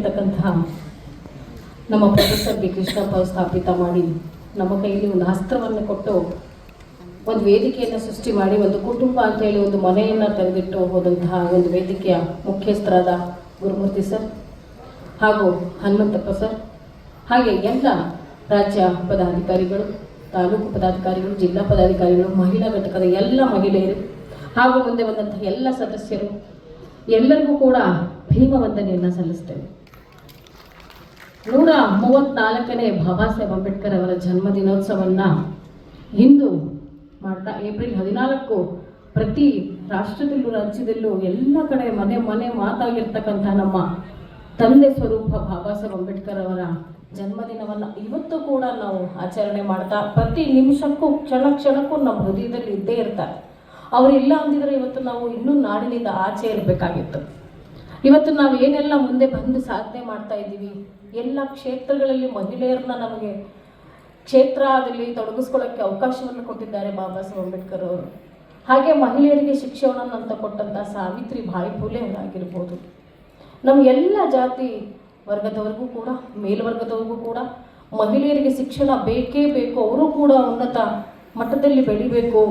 ಇರ್ತಕ್ಕಂತಹ ನಮ್ಮ professor B Krishnappa ಸ್ಥಾಪಿತ ಮಾಡಿ ನಮ್ಮ ಕೈಯಲ್ಲಿ ಒಂದು ಅಸ್ತ್ರವನ್ನು ಕೊಟ್ಟು ಒಂದು ವೇದಿಕೆಯನ್ನು ಸೃಷ್ಟಿ ಮಾಡಿ, ಒಂದು ಕುಟುಂಬ ಅಂತ ಹೇಳಿ ಒಂದು ಮನೆಯನ್ನ ತೆಗೆದಿಟ್ಟು ಹೋದಂತಹ ಒಂದು ವೇದಿಕೆಯ ಮುಖ್ಯಸ್ಥರಾದ ಗುರುಮೂರ್ತಿ ಸರ್ ಹಾಗೂ ಹನುಮಂತಪ್ಪ ಸರ್, ಹಾಗೆ ಎಲ್ಲ ರಾಜ್ಯ ಪದಾಧಿಕಾರಿಗಳು, ತಾಲೂಕು ಪದಾಧಿಕಾರಿಗಳು, ಜಿಲ್ಲಾ ಪದಾಧಿಕಾರಿಗಳು, ಮಹಿಳಾ ಘಟಕದ ಎಲ್ಲ ಮಹಿಳೆಯರು ಹಾಗೂ ಮುಂದೆ ಬಂದಂತಹ ಎಲ್ಲ ಸದಸ್ಯರು, ಎಲ್ಲರಿಗೂ ಕೂಡ ಭೀಮ ವಂದನೆಯನ್ನು ಸಲ್ಲಿಸ್ತೇವೆ. ನೂರ ಮೂವತ್ತ್ನಾಲ್ಕನೇ ಬಾಬಾ ಸಾಹೇಬ್ ಅಂಬೇಡ್ಕರ್ ಅವರ ಜನ್ಮ ದಿನೋತ್ಸವನ್ನ ಇಂದು ಮಾಡ್ತಾ, ಏಪ್ರಿಲ್ ಹದಿನಾಲ್ಕು ಪ್ರತಿ ರಾಷ್ಟ್ರದಲ್ಲೂ ರಾಜ್ಯದಲ್ಲೂ ಎಲ್ಲ ಕಡೆ ಮನೆ ಮನೆ ಮಾತಾಗಿರ್ತಕ್ಕಂಥ ನಮ್ಮ ತಂದೆ ಸ್ವರೂಪ ಬಾಬಾ ಸಾಹೇಬ್ ಅಂಬೇಡ್ಕರ್ ಅವರ ಜನ್ಮದಿನವನ್ನು ಇವತ್ತು ಕೂಡ ನಾವು ಆಚರಣೆ ಮಾಡ್ತಾ, ಪ್ರತಿ ನಿಮಿಷಕ್ಕೂ, ಕ್ಷಣ ಕ್ಷಣಕ್ಕೂ ನಮ್ಮ ಹೃದಯದಲ್ಲಿ ಇದ್ದೇ ಇರ್ತಾರೆ. ಅವರಿಲ್ಲ ಅಂದಿದ್ರೆ ಇವತ್ತು ನಾವು ಇನ್ನೂ ನಾಡಿನಿಂದ ಆಚೆ ಇರಬೇಕಾಗಿತ್ತು. ಇವತ್ತು ನಾವು ಏನೆಲ್ಲ ಮುಂದೆ ಬಂದು ಸಾಧನೆ ಮಾಡ್ತಾ ಇದ್ದೀವಿ ಎಲ್ಲ ಕ್ಷೇತ್ರಗಳಲ್ಲಿ ಮಹಿಳೆಯರನ್ನ ನಮಗೆ ಕ್ಷೇತ್ರದಲ್ಲಿ ತೊಡಗಿಸ್ಕೊಳ್ಳೋಕ್ಕೆ ಅವಕಾಶವನ್ನು ಕೊಟ್ಟಿದ್ದಾರೆ ಬಾಬಾ ಸಾಹೇಬ್ ಅಂಬೇಡ್ಕರ್ ಅವರು. ಹಾಗೆ ಮಹಿಳೆಯರಿಗೆ ಶಿಕ್ಷಣವನ್ನು ಅಂತ ಕೊಟ್ಟಂಥ ಸಾವಿತ್ರಿ ಬಾಯಿ ಫುಲೆ ಅವರಾಗಿರ್ಬೋದು. ನಮ್ಮ ಎಲ್ಲ ಜಾತಿ ವರ್ಗದವರಿಗೂ ಕೂಡ, ಮೇಲ್ವರ್ಗದವ್ರಿಗೂ ಕೂಡ ಮಹಿಳೆಯರಿಗೆ ಶಿಕ್ಷಣ ಬೇಕೇ ಬೇಕು. ಅವರು ಕೂಡ ಉನ್ನತ ಮಟ್ಟದಲ್ಲಿ ಬೆಳಿಬೇಕು.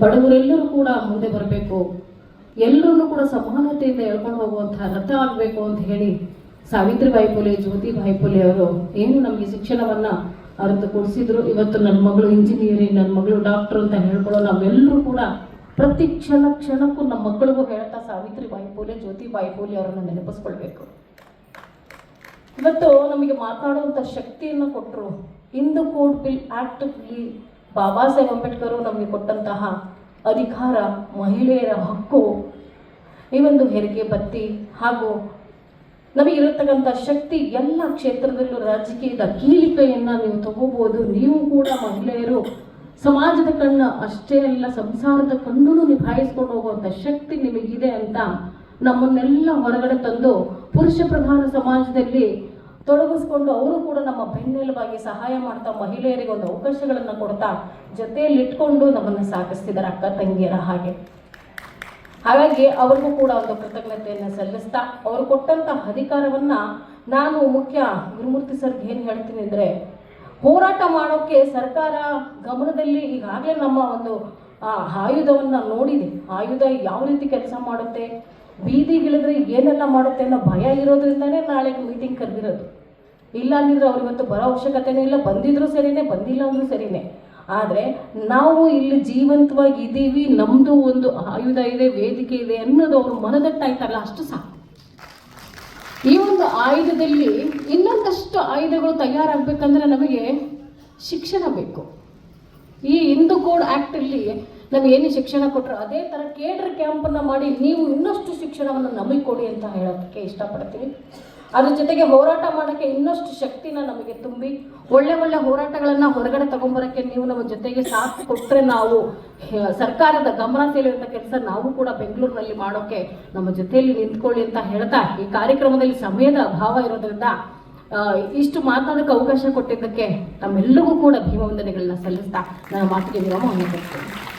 ಬಡವರೆಲ್ಲರೂ ಕೂಡ ಮುಂದೆ ಬರಬೇಕು. ಎಲ್ಲರೂ ಕೂಡ ಸಮಾನತೆಯಿಂದ ಹೇಳ್ಕೊಂಡು ಹೋಗುವಂತಹ ರಥ ಆಗಬೇಕು ಅಂತ ಹೇಳಿ ಸಾವಿತ್ರಿಬಾಯಿ ಫುಲೆ ಜ್ಯೋತಿಬಾಯಿ ಫುಲೆ ಅವರು ಏನು ನಮಗೆ ಶಿಕ್ಷಣವನ್ನು ಅರ್ಥ ಕೊಡಿಸಿದ್ರು ಇವತ್ತು ನನ್ನ ಮಗಳು ಇಂಜಿನಿಯರಿಂಗ್ ನನ್ನ ಮಗಳು ಡಾಕ್ಟರ್ ಅಂತ ಹೇಳ್ಕೊಳ್ಳೋ ನಾವೆಲ್ಲರೂ ಕೂಡ ಪ್ರತಿ ಕ್ಷಣ ಕ್ಷಣಕ್ಕೂ ನಮ್ಮ ಮಕ್ಕಳಿಗೂ ಹೇಳ್ತಾ ಸಾವಿತ್ರಿಬಾಯಿ ಫುಲೆ ಜ್ಯೋತಿಬಾಯಿ ಫುಲೆ ಅವರನ್ನು ನೆನಪಿಸ್ಕೊಳ್ಬೇಕು. ಇವತ್ತು ನಮಗೆ ಮಾತಾಡುವಂಥ ಶಕ್ತಿಯನ್ನು ಕೊಟ್ಟರು ಇಂದು code bill act Baba Saheb Ambedkar ನಮಗೆ ಕೊಟ್ಟಂತಹ ಅಧಿಕಾರ ಮಹಿಳೆಯರ ಹಕ್ಕು. ಈ ಒಂದು ಹೆರಿಗೆ ಬತ್ತಿ ಹಾಗೂ ನಮಗಿರತಕ್ಕಂಥ ಶಕ್ತಿ ಎಲ್ಲ ಕ್ಷೇತ್ರದಲ್ಲೂ ರಾಜಕೀಯದ ಕೀಲಿಕೆಯನ್ನು ನೀವು ತಗೋಬೋದು. ನೀವು ಕೂಡ ಮಹಿಳೆಯರು ಸಮಾಜದ ಕಣ್ಣ ಅಷ್ಟೇ ಅಲ್ಲ, ಸಂಸಾರದ ಕಣ್ಣು ನಿಭಾಯಿಸ್ಕೊಂಡು ಹೋಗುವಂಥ ಶಕ್ತಿ ನಿಮಗಿದೆ ಅಂತ ನಮ್ಮನ್ನೆಲ್ಲ ಹೊರಗಡೆ ತಂದು ಪುರುಷ ಪ್ರಧಾನ ಸಮಾಜದಲ್ಲಿ ತೊಡಗಿಸ್ಕೊಂಡು ಅವರು ಕೂಡ ನಮ್ಮ ಬೆನ್ನೆಲುಬಾಗಿ ಸಹಾಯ ಮಾಡ್ತಾ ಮಹಿಳೆಯರಿಗೆ ಒಂದು ಅವಕಾಶಗಳನ್ನು ಕೊಡ್ತಾ ಜೊತೆಯಲ್ಲಿ ಇಟ್ಕೊಂಡು ನಮ್ಮನ್ನು ಸಾಗಿಸ್ತಿದ್ದಾರೆ ಅಕ್ಕ, ತಂಗಿಯರ ಹಾಗೆ. ಹಾಗಾಗಿ ಅವ್ರಿಗೂ ಕೂಡ ಒಂದು ಕೃತಜ್ಞತೆಯನ್ನು ಸಲ್ಲಿಸ್ತಾ ಅವರು ಕೊಟ್ಟಂತ ಅಧಿಕಾರವನ್ನ ನಾನು ಮುಖ್ಯ ಗುರುಮೂರ್ತಿ ಸರ್ ಏನು ಹೇಳ್ತೀನಿ ಅಂದರೆ, ಹೋರಾಟ ಮಾಡೋಕ್ಕೆ ಸರ್ಕಾರ ಗಮನದಲ್ಲಿ ಈಗಾಗಲೇ ನಮ್ಮ ಒಂದು ಆಯುಧವನ್ನ ನೋಡಿದೆ. ಆಯುಧ ಯಾವ ರೀತಿ ಕೆಲಸ ಮಾಡುತ್ತೆ ಬೀದಿಗಿಳಿದ್ರೆ ಏನೆಲ್ಲ ಮಾಡುತ್ತೆ ಅನ್ನೋ ಭಯ ಇರೋದ್ರಿಂದನೇ ನಾಳೆ ಮೀಟಿಂಗ್ ಕರೆದಿರೋದು. ಇಲ್ಲ ಅಂದಿದ್ರೆ ಅವ್ರು ಇವತ್ತು ಬರೋ ಅವಶ್ಯಕತೆನೇ ಇಲ್ಲ. ಬಂದಿದ್ರು ಸರಿನೇ, ಬಂದಿಲ್ಲ ಅಂದ್ರೂ ಸರಿನೇ. ಆದರೆ ನಾವು ಇಲ್ಲಿ ಜೀವಂತವಾಗಿ ಇದ್ದೀವಿ ನಮ್ಮದು ಒಂದು ಆಯುಧ ಇದೆ, ವೇದಿಕೆ ಇದೆ ಅನ್ನೋದು ಅವರು ಮನದಟ್ಟಾಯ್ತಲ್ಲ ಅಷ್ಟು ಸಾಕು. ಈ ಒಂದು ಆಯುಧದಲ್ಲಿ ಇನ್ನೊಂದಷ್ಟು ಆಯುಧಗಳು ತಯಾರಾಗಬೇಕಂದ್ರೆ ನಮಗೆ ಶಿಕ್ಷಣ ಬೇಕು. ಈ ಹಿಂದೂ ಕೋಡ್ ಆ್ಯಕ್ಟಲ್ಲಿ ನಮ್ಗೆ ಏನು ಶಿಕ್ಷಣ ಕೊಟ್ಟರು ಅದೇ ಥರ ಕೇಡ್ರ್ ಕ್ಯಾಂಪನ್ನು ಮಾಡಿ ನೀವು ಇನ್ನಷ್ಟು ಶಿಕ್ಷಣವನ್ನು ನಮಗೆ ಕೊಡಿ ಅಂತ ಹೇಳೋದಕ್ಕೆ ಇಷ್ಟಪಡ್ತೀನಿ. ಅದ್ರ ಜೊತೆಗೆ ಹೋರಾಟ ಮಾಡೋಕ್ಕೆ ಇನ್ನಷ್ಟು ಶಕ್ತಿನ ನಮಗೆ ತುಂಬಿ ಒಳ್ಳೆ ಒಳ್ಳೆ ಹೋರಾಟಗಳನ್ನು ಹೊರಗಡೆ ತಗೊಂಬರೋಕ್ಕೆ ನೀವು ನಮ್ಮ ಜೊತೆಗೆ ಸಾಥ್ ಕೊಟ್ಟರೆ ನಾವು ಸರ್ಕಾರದ ಗಮನ ಸೆಳೆಯುವಂಥ ಕೆಲಸ ನಾವು ಕೂಡ ಬೆಂಗಳೂರಿನಲ್ಲಿ ಮಾಡೋಕ್ಕೆ ನಮ್ಮ ಜೊತೆಯಲ್ಲಿ ನಿಂತ್ಕೊಳ್ಳಿ ಅಂತ ಹೇಳ್ತಾ ಈ ಕಾರ್ಯಕ್ರಮದಲ್ಲಿ ಸಮಯದ ಅಭಾವ ಇರೋದ್ರಿಂದ ಇಷ್ಟು ಮಾತಾಡೋಕ್ಕೆ ಅವಕಾಶ ಕೊಟ್ಟಿದ್ದಕ್ಕೆ ತಮ್ಮೆಲ್ಲರಿಗೂ ಕೂಡ ಭೀಮವಂದನೆಗಳನ್ನ ಸಲ್ಲಿಸ್ತಾ ನನ್ನ ಮಾತಿಗೆ ವಿರಾಮ